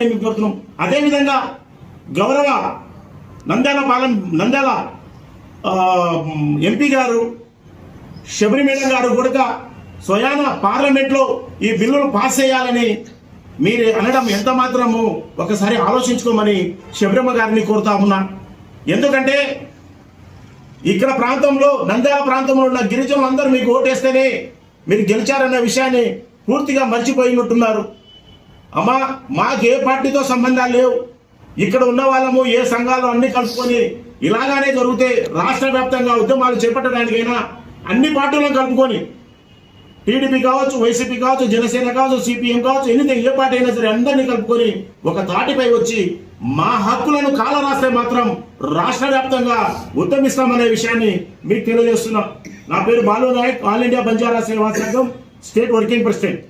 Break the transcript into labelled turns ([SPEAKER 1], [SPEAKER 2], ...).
[SPEAKER 1] మీకు కోరుతున్నాం అదేవిధంగా గౌరవ నంద్యాల పాలెం నంద్యాల ఎంపీ గారు శబరి మేడం గారు కూడా స్వయాన పార్లమెంట్లో ఈ బిల్లులు పాస్ చేయాలని మీరు అనడం ఎంత మాత్రము ఒకసారి ఆలోచించుకోమని శబరిమ గారిని కోరుతా ఉన్నా. ఎందుకంటే ఇక్కడ ప్రాంతంలో నంద్యాల ప్రాంతంలో ఉన్న గిరిజనులందరూ మీకు ఓటేస్తేనే మీరు గెలిచారన్న విషయాన్ని పూర్తిగా మర్చిపోయినట్టున్నారు. అమ్మా మాకు ఏ పార్టీతో సంబంధాలు లేవు. ఇక్కడ ఉన్న వాళ్ళము ఏ సంఘాలు అన్ని కలుపుకొని ఇలాగానే జరిగితే రాష్ట్ర వ్యాప్తంగా ఉద్యమాలు చేపట్టడానికైనా అన్ని పార్టీలను కలుపుకొని టీడీపీ కావచ్చు వైసీపీ కావచ్చు జనసేన కావచ్చు సిపిఎం కావచ్చు ఎన్ని ఏ పార్టీ అయినా సరే అందరినీ కలుపుకొని ఒక తాటిపై వచ్చి మా హక్కులను కాల రాస్తే మాత్రం రాష్ట్ర వ్యాప్తంగా ఉద్యమిస్తామనే విషయాన్ని మీకు తెలియజేస్తున్నాం. నా పేరు Balu Nayak all India Banjara Seva Sangham state working president.